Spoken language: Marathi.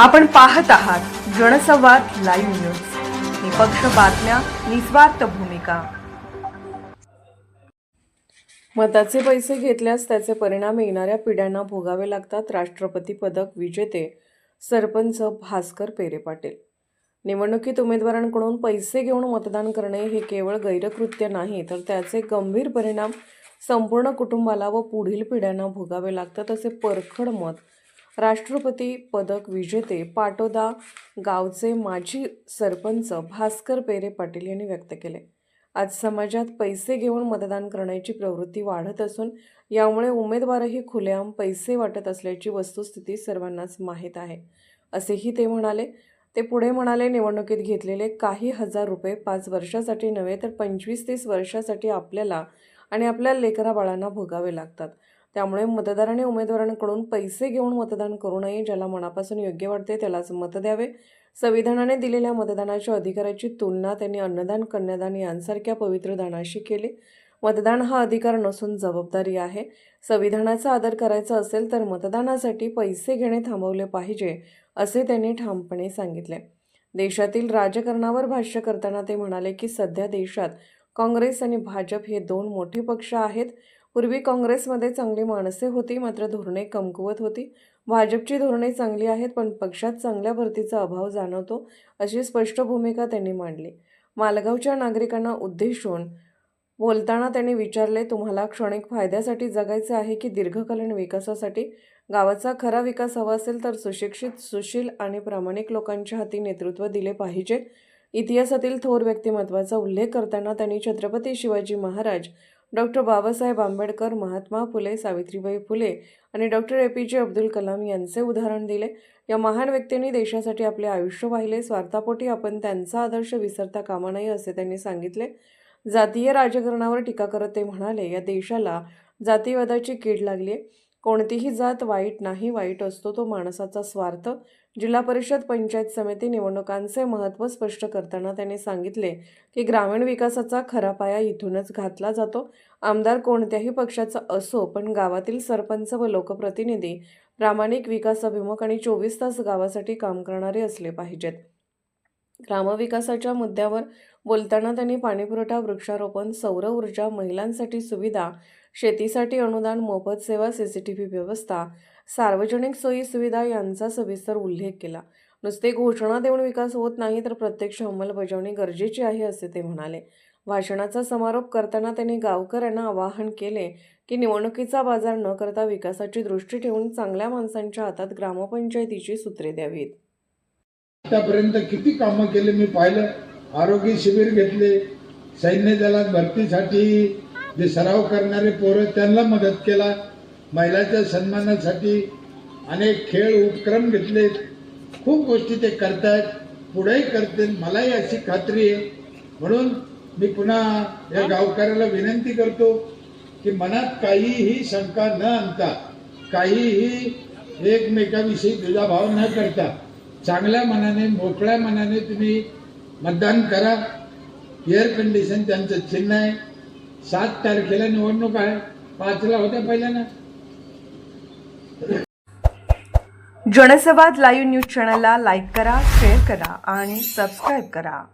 आपण पाहत आहात जनसंवाद लाईव्ह न्यूज. निपक्ष बातम्या निस्वार्थ भूमिका. मताचे पैसे घेतल्यास त्याचे परिणाम येणाऱ्या पिढ्यांना भोगावे लागतात राष्ट्रपती पदक विजेते सरपंच भास्कर पेरे पाटील. निवडणुकीत उमेदवारांकडून पैसे घेऊन मतदान करणे हे केवळ गैरकृत्य नाही तर त्याचे गंभीर परिणाम संपूर्ण कुटुंबाला व पुढील पिढ्यांना भोगावे लागतात असे परखड मत राष्ट्रपती पदक विजेते पाटोदा गावचे माजी सरपंच भास्कर पेरे पाटील यांनी व्यक्त केले. आज समाजात पैसे घेऊन मतदान करण्याची प्रवृत्ती वाढत असून यामुळे उमेदवारही खुलेआम पैसे वाटत असल्याची वस्तुस्थिती सर्वांनाच माहीत आहे असेही ते म्हणाले. ते पुढे म्हणाले निवडणुकीत घेतलेले काही हजार रुपये पाच वर्षासाठी नव्हे तर पंचवीस तीस वर्षासाठी आपल्याला आणि आपल्या लेकराबाळांना भोगावे लागतात. त्यामुळे मतदाराने उमेदवारांकडून पैसे घेऊन मतदान करू नये ज्याला मनापासून योग्य वाटते त्यालाच मत द्यावे. संविधानाने दिलेल्या मतदानाच्या अधिकाराची तुलना त्यांनी अन्नदान कन्यादान यांसारख्या पवित्र दानाशी केली. मतदान हा अधिकार नसून जबाबदारी आहे. संविधानाचा आदर करायचा असेल तर मतदानासाठी पैसे घेणे थांबवले पाहिजे असे त्यांनी ठामपणे सांगितले. देशातील राजकारणावर भाष्य करताना ते म्हणाले की सध्या देशात काँग्रेस आणि भाजप हे दोन मोठे पक्ष आहेत. पूर्वी काँग्रेसमध्ये चांगली माणसे होती मात्र धोरणे कमकुवत होती. भाजपची धोरणे चांगली आहेत पण पक्षात चांगल्या भरतीचा अभाव जाणवतो अशी स्पष्ट भूमिका त्यांनी मांडली. मालगावच्या नागरिकांना उद्देशून बोलताना त्यांनी विचारले तुम्हाला क्षणिक फायद्यासाठी जगायचं आहे की दीर्घकालीन विकासासाठी? गावाचा खरा विकास हवा असेल तर सुशिक्षित सुशील आणि प्रामाणिक लोकांच्या हाती नेतृत्व दिले पाहिजे. इतिहासातील थोर व्यक्तिमत्वाचा उल्लेख करताना त्यांनी छत्रपती शिवाजी महाराज डॉक्टर बाबासाहेब आंबेडकर महात्मा फुले सावित्रीबाई फुले आणि डॉक्टर ए पी जे अब्दुल कलाम यांचे उदाहरण दिले. या महान व्यक्तींनी देशासाठी आपले आयुष्य वाहिले स्वार्थापोटी आपण त्यांचा आदर्श विसरता कामा नये असे त्यांनी सांगितले. जातीय राजकारणावर टीका करत ते म्हणाले या देशाला जातीवादाची कीड लागली आहे कोणतीही जात वाईट नाही वाईट असतो तो माणसाचा स्वार्थ. जिल्हा परिषद पंचायत समिती निवडणुकांचे महत्त्व स्पष्ट करताना त्यांनी सांगितले की ग्रामीण विकासाचा खरा पाया इथूनच घातला जातो. आमदार कोणत्याही पक्षाचा असो पण गावातील सरपंच व लोकप्रतिनिधी प्रामाणिक विकास अभिमुख आणि चोवीस तास गावासाठी काम करणारे असले पाहिजेत. ग्रामविकासाच्या मुद्द्यावर बोलताना त्यांनी पाणीपुरवठा वृक्षारोपण सौर ऊर्जा महिलांसाठी सुविधा शेतीसाठी अनुदान मोफत सेवा सी सी टी व्ही व्यवस्था सार्वजनिक सोयी सुविधा यांचा सविस्तर उल्लेख केला. नुसते घोषणा देऊन विकास होत नाही तर प्रत्यक्ष अंमलबजावणी गरजेची आहे असे ते म्हणाले. भाषणाचा समारोप करताना त्यांनी गावकऱ्यांना आवाहन केले की निवडणुकीचा बाजार न करता विकासाची दृष्टी ठेवून चांगल्या माणसांच्या हातात ग्रामपंचायतीची सूत्रे द्यावीत. आतापर्यंत किती कामं केले मी पाहिलं? आरोग्य शिबिर घेतले. सैन्य दलात भरतीसाठी जे सराव करणारे पोरं त्यांना मदत केला. महिलाच्या सन्मानासाठी अनेक खेळ उपक्रम घेतले. खूप गोष्टी ते करतायत. पुढेही करतील. मलाही अशी खात्री आहे. म्हणून मी पुन्हा या गावकऱ्याला विनंती करतो की मनात काहीही शंका न आणता काहीही एकमेकाविषयी दुजाभाव न करता चांगल्या मनाने मोकळ्या मनाने तुम्ही मतदान करा. एअर कंडिशन त्यांचं चिन्ह आहे. सात तारखेला निवडणूक आहे. पाचला होत्या पहिल्यांदा. ना जनसंवाद लाईव्ह न्यूज चॅनलला लाईक करा शेअर करा आणि सबस्क्राईब करा.